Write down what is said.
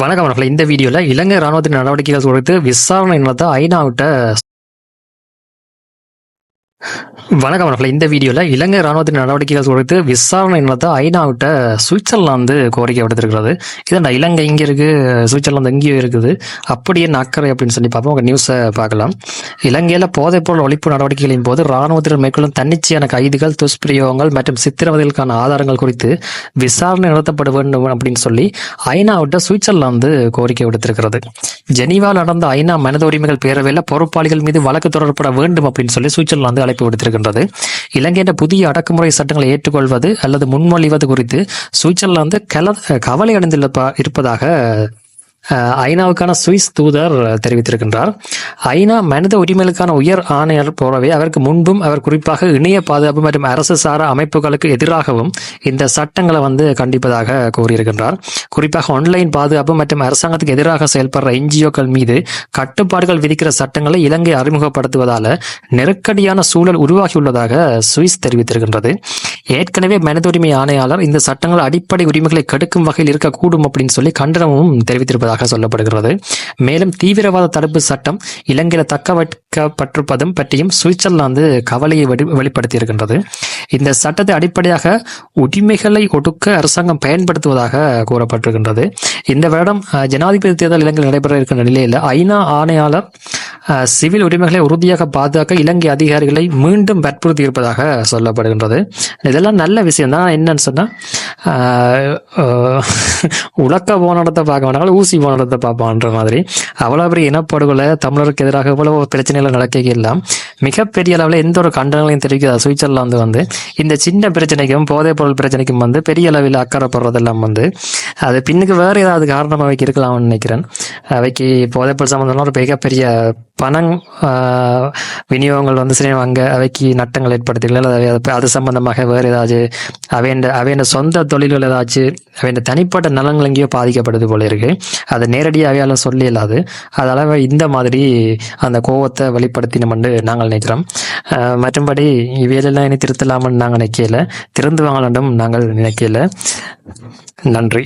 வணக்கம் வணக்கம். இந்த வீடியோல இலங்கை ராணுவத்தின் நடவடிக்கைகள் குறித்து விசாரணை நடத்த ஐநாவிட்ட வணக்கம் வணக்கம் இந்த வீடியோவில் இலங்கை ராணுவத்தின் நடவடிக்கைகள் குறித்து விசாரணை நடத்த ஐநாவிட்ட சுவிட்சர்லாந்து கோரிக்கை விடுத்திருக்கிறது. இதண்டா இலங்கை இங்கே இருக்குது சுவிட்சர்லாந்து எங்கேயோ இருக்குது. அப்படியே என்ன அக்கறை அப்படின்னு சொல்லி பார்ப்போம். உங்கள் நியூஸை பார்க்கலாம். இலங்கையில் போதைப்பொருள் ஒழிப்பு நடவடிக்கைகளின் போது ராணுவத்தினர் மேற்கொள்ளும் தன்னிச்சையான கைதுகள் துஷ்பிரயோகங்கள் மற்றும் சித்திரவதைகளுக்கான ஆதாரங்கள் குறித்து விசாரணை நடத்தப்பட வேண்டும் அப்படின்னு சொல்லி ஐநாவிட்ட சுவிட்சர்லாந்து கோரிக்கை விடுத்திருக்கிறது. ஜெனீவா நடந்த ஐநா மனித உரிமைகள் பேரவையில் பொறுப்பாளிகள் மீது வழக்கு தொடரப்பட வேண்டும் அப்படின்னு சொல்லி சுவிட்சர்லாந்து அழைப்பு விடுத்திருக்கின்றது இலங்கையின் புதிய அடக்குமுறை சட்டங்களை ஏற்றுக்கொள்வது அல்லது முன்மொழிவது குறித்து சுவிட்சர்லாந்து கல கவலை அடைந்துள்ள இருப்பதாக ஐநாவுக்கான சுவிஸ் தூதர் தெரிவித்திருக்கின்றார். ஐநா மனித உரிமைகளுக்கான உயர் ஆணையர் போலவே அவருக்கு முன்பும் அவர் குறிப்பாக இணைய பாதுகாப்பு மற்றும் அரசு சாரா அமைப்புகளுக்கு எதிராகவும் இந்த சட்டங்களை வந்து கண்டிப்பதாக கூறியிருக்கின்றார். குறிப்பாக ஆன்லைன் பாதுகாப்பு மற்றும் அரசாங்கத்துக்கு எதிராக செயல்படுற என்ஜிஓக்கள் மீது கட்டுப்பாடுகள் விதிக்கிற சட்டங்களை இலங்கை அறிமுகப்படுத்துவதால நெருக்கடியான சூழல் உருவாகியுள்ளதாக சுவிஸ் தெரிவித்திருக்கின்றது. ஏற்கனவே மனித உரிமை ஆணையாளர் இந்த சட்டங்கள் அடிப்படை உரிமைகளை கெடுக்கும் வகையில் இருக்கக்கூடும் அப்படின்னு சொல்லி கண்டனமும் தெரிவித்திருப்பதாக சொல்லப்படுகிறது. மேலும் தீவிரவாத தடுப்பு சட்டம் இலங்கையில தக்க வைக்கப்பட்டிருப்பதும் பற்றியும் சுவிட்சர்லாந்து கவலையை வெளி வெளிப்படுத்தியிருக்கின்றது. இந்த சட்டத்தை அடிப்படையாக உரிமைகளை ஒடுக்க அரசாங்கம் பயன்படுத்துவதாக கூறப்பட்டிருக்கின்றது. இந்த வருடம் ஜனாதிபதி தேர்தல் இலங்கையில் நடைபெற இருக்கின்ற நிலையில் ஐநா ஆணையாளர் சிவில் உரிமைகளை உறுதியாக பாதுகாக்க இலங்கை அதிகாரிகளை மீண்டும் வற்புறுத்தி இருப்பதாக சொல்லப்படுகின்றது. இதெல்லாம் நல்ல விஷயம் தான். என்னன்னு சொன்னா ஆஹ், ஆஹ், உலக்க போனடத்தை பார்க்க வேண்டாம் ஊசி போனடத்தை பார்ப்பான்ற மாதிரி. அவ்வளோ பெரிய இனப்படுகொலை தமிழருக்கு எதிராக இவ்வளவு பிரச்சனைகள் நடக்க எல்லாம் மிகப்பெரிய அளவில் எந்த ஒரு கண்டனங்களையும் தெரிவிக்காது சுவிட்சர்லாந்து வந்து இந்த சின்ன பிரச்சனைக்கும் போதைப் பொருள் பிரச்சனைக்கும் வந்து பெரிய அளவில் அக்கறைப்படுறதெல்லாம் வந்து அது பின்னுக்கு வேற ஏதாவது காரணமாக அவைக்கு இருக்கலாம்னு நினைக்கிறேன். அவைக்கு போதைப் பொருள் சம்பந்தமான ஒரு மிகப்பெரிய பணம் விநியோகங்கள் வந்து சரி அங்கே அவைக்கு நட்டங்கள் ஏற்படுத்திகள் அது- அது சம்பந்தமாக வேறு ஏதாச்சும் அவையின் அவையின் சொந்த தொழில்கள் ஏதாச்சும் அவையின் தனிப்பட்ட நலன்கள் எங்கேயோ பாதிக்கப்படுது போல இருக்கு. அதை நேரடியாக அவையால சொல்ல இயலாது அதனால இந்த மாதிரி அந்த கோவத்தை வெளிப்படுத்தினோம்னு நாங்கள் நினைக்கிறோம் மற்றும்படி இவையெல்லாம் இனி திருத்தலாம்னு நாங்கள் நினைக்கல. திறந்து வாங்கலாண்டும் நாங்கள் நினைக்கல. நன்றி.